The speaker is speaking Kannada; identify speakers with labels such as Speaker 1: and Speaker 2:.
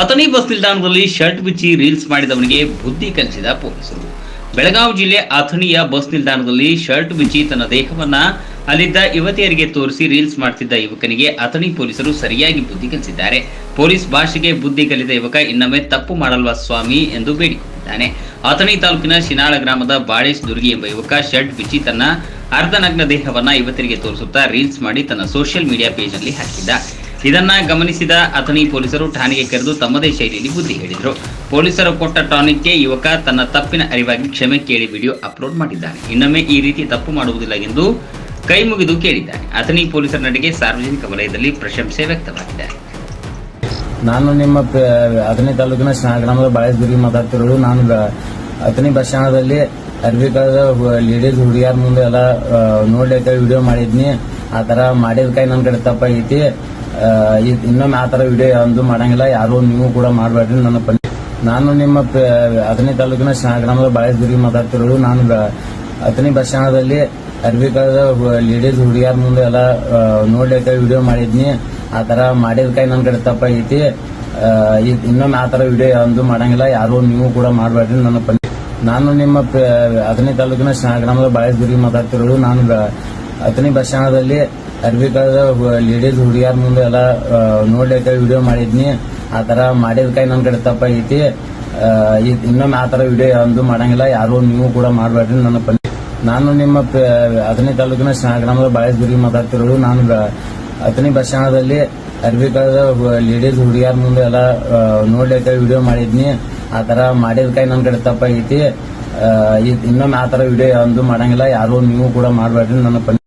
Speaker 1: ಅಥಣಿ ಬಸ್ ನಿಲ್ದಾಣದಲ್ಲಿ ಶರ್ಟ್ ಬಿಚ್ಚಿ ರೀಲ್ಸ್ ಮಾಡಿದವನಿಗೆ ಬುದ್ಧಿ ಕಲಿಸಿದ ಪೊಲೀಸರು. ಬೆಳಗಾವಿ ಜಿಲ್ಲೆ ಅಥಣಿಯ ಬಸ್ ನಿಲ್ದಾಣದಲ್ಲಿ ಶರ್ಟ್ ಬಿಚ್ಚಿ ತನ್ನ ದೇಹವನ್ನ ಅಲ್ಲಿದ್ದ ಯುವತಿಯರಿಗೆ ತೋರಿಸಿ ರೀಲ್ಸ್ ಮಾಡ್ತಿದ್ದ ಯುವಕನಿಗೆ ಅಥಣಿ ಪೊಲೀಸರು ಸರಿಯಾಗಿ ಬುದ್ಧಿ ಕಲಿಸಿದ್ದಾರೆ. ಪೊಲೀಸ್ ಭಾಷೆಗೆ ಬುದ್ಧಿ ಕಲಿತ ಯುವಕ ಇನ್ನೊಮ್ಮೆ ತಪ್ಪು ಮಾಡಲ್ವ ಸ್ವಾಮಿ ಎಂದು ಬೇಡಿಕೊಂಡಿದ್ದಾನೆ. ಅಥಣಿ ತಾಲೂಕಿನ ಶಿನಾಳ ಗ್ರಾಮದ ಬಾಳೇಶ್ ದುರ್ಗಿ ಎಂಬ ಯುವಕ ಶರ್ಟ್ ಬಿಚ್ಚಿ ತನ್ನ ಅರ್ಧನಗ್ನ ದೇಹವನ್ನ ಯುವತಿಯರಿಗೆ ತೋರಿಸುತ್ತಾ ರೀಲ್ಸ್ ಮಾಡಿ ತನ್ನ ಸೋಷಿಯಲ್ ಮೀಡಿಯಾ ಪೇಜ್ನಲ್ಲಿ ಹಾಕಿದ್ದ. ಇದನ್ನ ಗಮನಿಸಿದ ಅಥಣಿ ಪೊಲೀಸರು ಠಾಣೆಗೆ ಕರೆದು ತಮ್ಮದೇ ಶೈಲಿಯಲ್ಲಿ ಬುದ್ಧಿ ಹೇಳಿದರು. ಪೊಲೀಸರು ಕೊಟ್ಟ ಟಾನಿಕ್ಗೆ ಯುವಕ ತನ್ನ ತಪ್ಪಿನ ಅರಿವಾಗಿ ಕ್ಷಮೆ ಕೇಳಿ ವಿಡಿಯೋ ಅಪ್ಲೋಡ್ ಮಾಡಿದ್ದಾನೆ. ಇನ್ನೊಮ್ಮೆ ಈ ರೀತಿ ತಪ್ಪು ಮಾಡುವುದಿಲ್ಲ ಎಂದು ಕೈ ಮುಗಿದು ಕೇಳಿದ್ದಾನೆ. ಅಥಣಿ ಪೊಲೀಸರ ನಡೆಗೆ ಸಾರ್ವಜನಿಕ ವಲಯದಲ್ಲಿ ಪ್ರಶಂಸೆ ವ್ಯಕ್ತವಾಗಿದೆ.
Speaker 2: ನಾನು ನಿಮ್ಮ ಅಥಣಿ ತಾಲೂಕಿನ ಗ್ರಾಮದ ಬಾಳೆಸ್ಗುರಿ ಮಾತಾಡ್ತಿರೋದು. ನಾನು ಅಥಣಿ ಬಸ್ ಸ್ಟ್ಯಾಂಡದಲ್ಲಿ ಅರ್ಬಿ ಲೇಡೀಸ್ ಹುಡುಗಿಯರ ಮುಂದೆ ಎಲ್ಲ ನೋಡ್ಲಿಕ್ಕೆ ವಿಡಿಯೋ ಮಾಡಿದ್ನಿ. ಆ ಮಾಡಿದ ಕೈ ನನ್ನ ಕಡೆ ತಪ್ಪಾಗೈತಿ ಇನ್ನೊಮ್ಮೆ ಆ ತರ ವಿಡಿಯೋ ಅಂದು ಮಾಡಂಗಿಲ್ಲ. ಯಾರು ನೀವು ಕೂಡ ಮಾಡಬೇಡ್ರಿ ನನ್ನ ಪಂಚ ನಾನು ನಿಮ್ಮ ಹತ್ತನೇ ತಾಲೂಕಿನ ಗ್ರಾಮದ ಬಾಳೆದುರ್ಗಿ ಮಾತಾಡ್ತಿರೋದು. ನಾನು ಹತ್ತನೇ ಬಸ್ ಸ್ಟ್ಯಾಂಡದಲ್ಲಿ ಅರ್ಬಿ ಕಳೆದ ಲೇಡೀಸ್ ಹುಡುಗಿಯರ ಮುಂದೆ ಎಲ್ಲ ನೋಡ್ಲಿಕ್ಕೆ ವಿಡಿಯೋ ಮಾಡಿದ್ನಿ. ಆ ತರ ಮಾಡಿದ ಕೈ ನನ್ನ ಕಡೆ ತಪ್ಪಾಗೈತಿ ಇನ್ನೊಮ್ಮೆ ಆ ತರ ವಿಡಿಯೋ ಅಂದು ಮಾಡಂಗಿಲ್ಲ. ಯಾರು ನೀವು ಕೂಡ ಮಾಡಬೇಡ್ರಿ ನನ್ನ ಪಂಚ ನಾನು ನಿಮ್ಮ ಹತ್ತನೇ ತಾಲೂಕಿನ ಗ್ರಾಮದ ಬಾಳೆದುರ್ಗಿ ಮಾತಾಡ್ತಿರೋದು. ನಾನು ಅಥಣಿ ಬಸ್ ಸ್ಟ್ಯಾಂಡದಲ್ಲಿ ಅರ್ಬಿ ಕಳೆದ ಲೇಡೀಸ್ ಹುಡುಗಿಯರ ಮುಂದೆ ಎಲ್ಲ ನೋಡ್ಲಿಕ್ಕೆ ವಿಡಿಯೋ ಮಾಡಿದ್ನಿ. ಆ ಮಾಡಿದ ಕೈ ನನ್ನ ಕಡೆ ಐತಿ. ಇನ್ನೊಮ್ಮೆ ಆ ತರ ವಿಡಿಯೋ ಒಂದು ಮಾಡಂಗಿಲ್ಲ. ಯಾರು ನೀವು ಕೂಡ ಮಾಡಬೇಡ್ರಿ ನನ್ನ ನಾನು ನಿಮ್ಮ ಹತ್ತನೇ ತಾಲೂಕಿನ ಗ್ರಾಮದ ಗ್ರಾಮದ ಗುರಿ ಮಾತಾಡ್ತಿರೋದು. ನಾನು ಹತ್ತನೇ ಬಸ್ ಸ್ಟ್ಯಾಂಡದಲ್ಲಿ ಅರ್ಬಿ ಲೇಡೀಸ್ ಹುಡುಗಿಯರ ಮುಂದೆ ಎಲ್ಲ ನೋಡ್ಲಿಕ್ಕೆ ವಿಡಿಯೋ ಮಾಡಿದ್ನಿ. ಆ ಮಾಡಿದ ಕೈ ನನ್ನ ಕಡೆ ಐತಿ. ಇನ್ನೊಮ್ಮೆ ಆ ತರ ವಿಡಿಯೋ ಒಂದು ಮಾಡಂಗಿಲ್ಲ. ಯಾರು ನೀವು ಕೂಡ ಮಾಡಬೇಡ್ರಿ ನನ್ನ